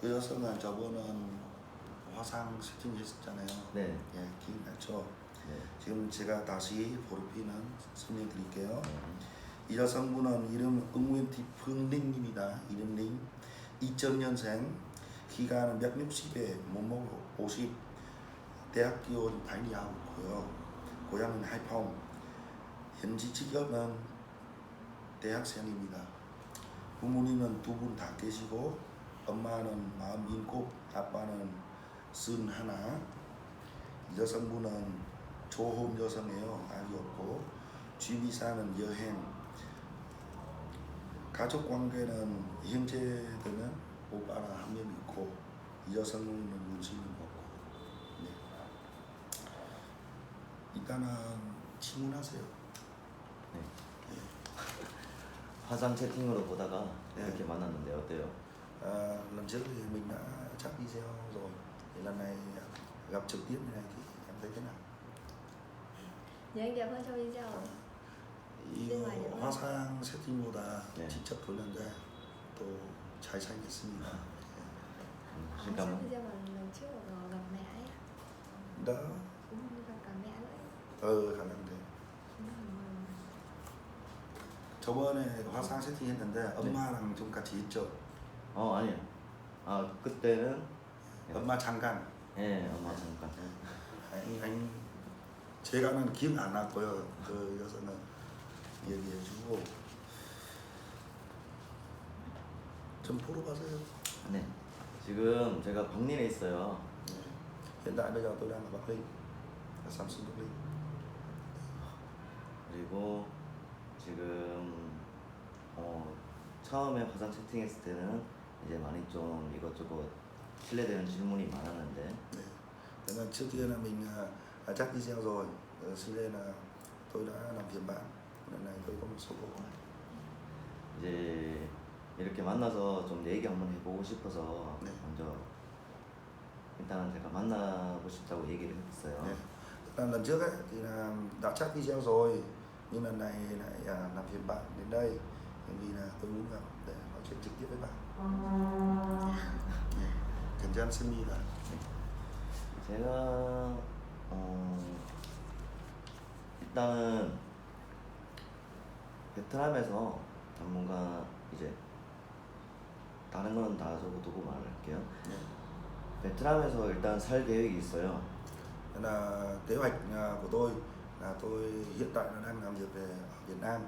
그 여성은 저번은 화상 세팅 했었잖아요. 네. 예, 기억나죠? 네. 지금 제가 다시 보르피는 설명 드릴게요. 이 여성분은 이름 응wen티 풍링입니다. 이름 링. 2000년생, 키가 160에 몸무게 50, 대학교 발리하고 있고요. 고향은 하이파운. 현지 직업은 대학생입니다. 부모님은 두 분 다 계시고 엄마는 47, 아빠는 31. 이 여성분은 조혼 여성이에요. 아기 없고 취미사는 여행. 가족 관계는 형제들은 오빠랑 한 명 있고 이 여성은 문신은 없고. 네. 일단은 질문하세요. 네. 화상 채팅으로 보다가 네. 이렇게 만났는데 어때요? À, lần trước thì mình đã chat video rồi thì lần này à, gặp trực tiếp như này thì em thấy thế nào? Dạ em đẹp hơn trong video 이거 네, 맞아요. 화상 세팅보다 네. 직접 보는데 또 잘생겼습니다. 음, Không 잠깐만. trong video mà lần trước mà gặp mẹ ấy 나 Cũng gặp cả mẹ nữa 어 가능돼. Ừ. 저번에 화상 세팅했는데 엄마랑 좀 같이 있죠. 어 아니요. 아 그때는 네. 엄마 잠깐. 예 엄마 잠깐. 아니, 아니 제가는 기억 안 났고요. 그 여성은 얘기해주고 좀 보러 가세요. 네. 지금 제가 박린에 있어요. 네. Hiện tại bây giờ tôi đang ở Bắc Ninh, ở Samsung Bắc Ninh. 그리고 지금 어 처음에 화상 채팅했을 때는 이제 많이 좀 이것저것 실례되는 질문이 많았는데 네. Là trước kia là mình à, chắc video rồi, Ờ, xin lỗi là tôi đã làm phiền bạn. Lần này tôi có một số câu hỏi. 이제 이렇게 만나서 좀 얘기 한번 해보고 싶어서 네. 먼저 일단은 제가 만나고 싶다고 얘기를 했어요. 네. Là lần trước ấy, thì là đã chắc video rồi, nhưng lần này lại à, làm phiền bạn đến đây vì là tôi muốn gặp để nói chuyện trực tiếp với bạn. 네. 괜찮습니다. 제가 어 일단은 베트남에서 당분간 이제 다른 거는 다 적어두고 말할게요. 네. 베트남에서 일단 살 계획이 있어요. Nên là kế hoạch à, của tôi là tôi hiện tại là đang làm việc về ở Việt Nam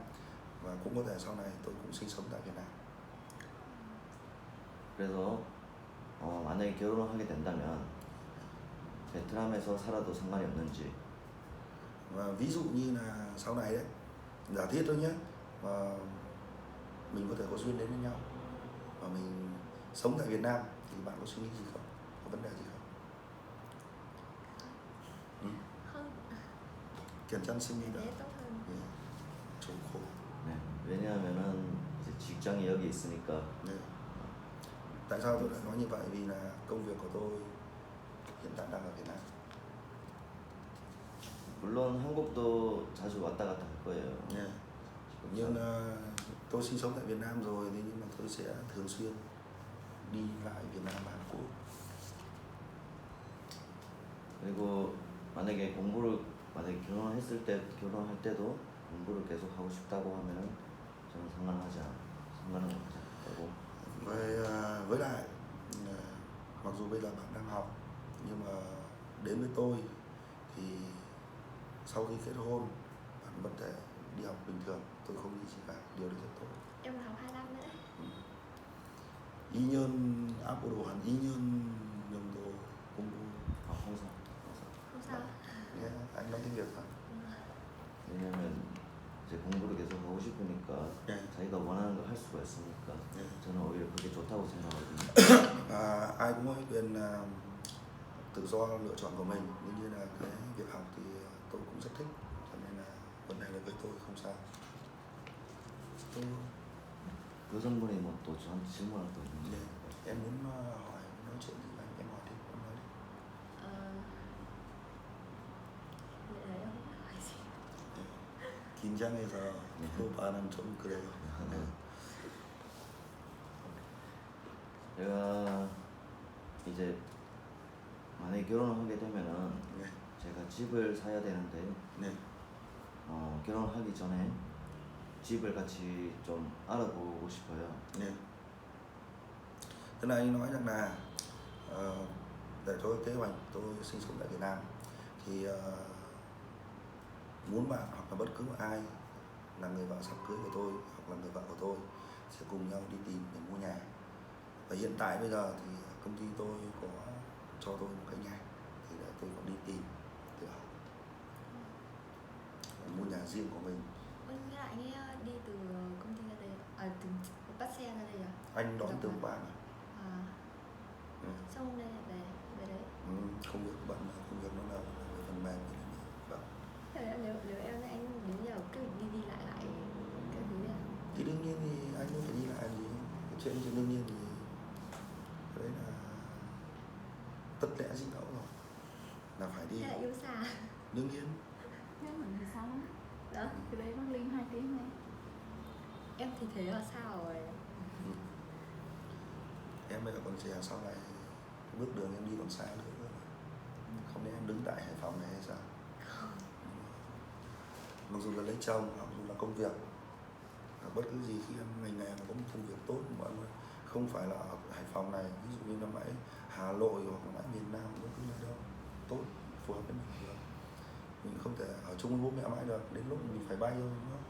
và cũng có thể sau này tôi cũng sinh sống tại Việt Nam. 그래서 어 만약에 결혼을 하게 된다면 베트남에서 살아도 상관이 없는지 và ví dụ như là sau này đấy giả thiết thôi nhé và mình có thể có duyên đến với nhau và mình sống tại Việt Nam thì bạn có suy nghĩ gì không có vấn đề gì không ừ. Hơn 괜찮습니다 Để tốt hơn 예, 좋고 네. 왜냐하면은 이제 직장이 여기 있으니까 네. Tại sao tôi lại nói như vậy vì là công việc của tôi hiện tại đang ở Việt Nam 물론 한국도 자주 왔다 갔다 할 거예요. Nha. nhưng ờ, tôi sinh sống tại Việt Nam rồi thế nhưng mà tôi sẽ thường xuyên đi lại Việt Nam và Hàn Quốc 그리고 만약에 공부를 만약에 결혼을 했을 때 결혼할 때도 공부를 계속 하고 싶다고 하면은 저는 상관하지 않 상관은 하지 않고 bây giờ bạn đang học nhưng mà đến với tôi thì sau khi kết hôn bạn vẫn thể đi học bình thường tôi không nghĩ gì cả điều đấy rất tốt em học hai năm nữa ừ. y nhân áp đồ hẳn y nhân 이제 공부를 계속 하고 싶으니까 네. 자기가 원하는 걸 할 수가 있으니까 네. 저는 오히려 그게 좋다고 생각하거든요. à, ai cũng có cái quyền là tự do lựa chọn của mình nhưng như là cái việc học thì tôi cũng rất thích cho nên là vấn đề này với tôi không sao tôi 여성분이 뭐또 저한테 질문할 거 네, 있는데 em muốn ờ, hỏi nói chuyện gì anh em hỏi đi em nói đi Ờ Vậy là em không hỏi gì 긴장해서 오빠는 좀 그래요 네. 제가 이제 만약에 결혼을 하게 되면은 네, 제가 집을 사야 되는데 네, 어, 결혼하기 전에 집을 같이 좀 알아보고 싶어요. 네. Thế này nói rằng là ờ, để cho kế hoạch tôi sinh sống tại Việt Nam thì ờ, muốn bạn hoặc là bất cứ một ai là người vợ sắp cưới của tôi hoặc là người vợ của tôi sẽ cùng nhau đi tìm để mua nhà. Và hiện tại bây giờ thì công ty tôi có cho tôi một cái nhà thì để tôi còn đi tìm Và mua nhà riêng của mình. Là anh ấy ờ, đi từ công ty ra đây à, từ bắt xe ra đây à? anh đón từ rồi. qua mà à. Ừ. xong hôm nay lại về về đấy. Ừ, của bạn là công việc nó là về phần mềm thì vâng. Thế là nếu nếu em với anh đến giờ cứ đi đi lại lại cái thứ này thì đương nhiên thì anh cũng phải đi lại làm gì cái chuyện chuyện đương nhiên thì cái đấy là tất lẽ dĩ ngẫu rồi. Là phải đi. Thế là yêu xa. Đương nhiên. Nếu mình thì sao? Đó Từ đây Bắc Linh 2 tiếng này em thì thế là sao rồi? Ừ. em bây giờ còn trẻ sau này bước đường em đi còn xa nữa? Không lẽ em đứng tại hải phòng này hay sao? Mặc dù là lấy chồng mặc dù là công việc bất cứ gì khi em ngành nghề mà có một công việc tốt mọi người không phải là ở hải phòng này, ví dụ như năm nãy hà nội hoặc là miền nam bất cứ nơi đâu. Tốt, phù hợp với mình được. Mình không thể ở chung với bố mẹ mãi được, đến lúc mình phải bay thôi, đúng không?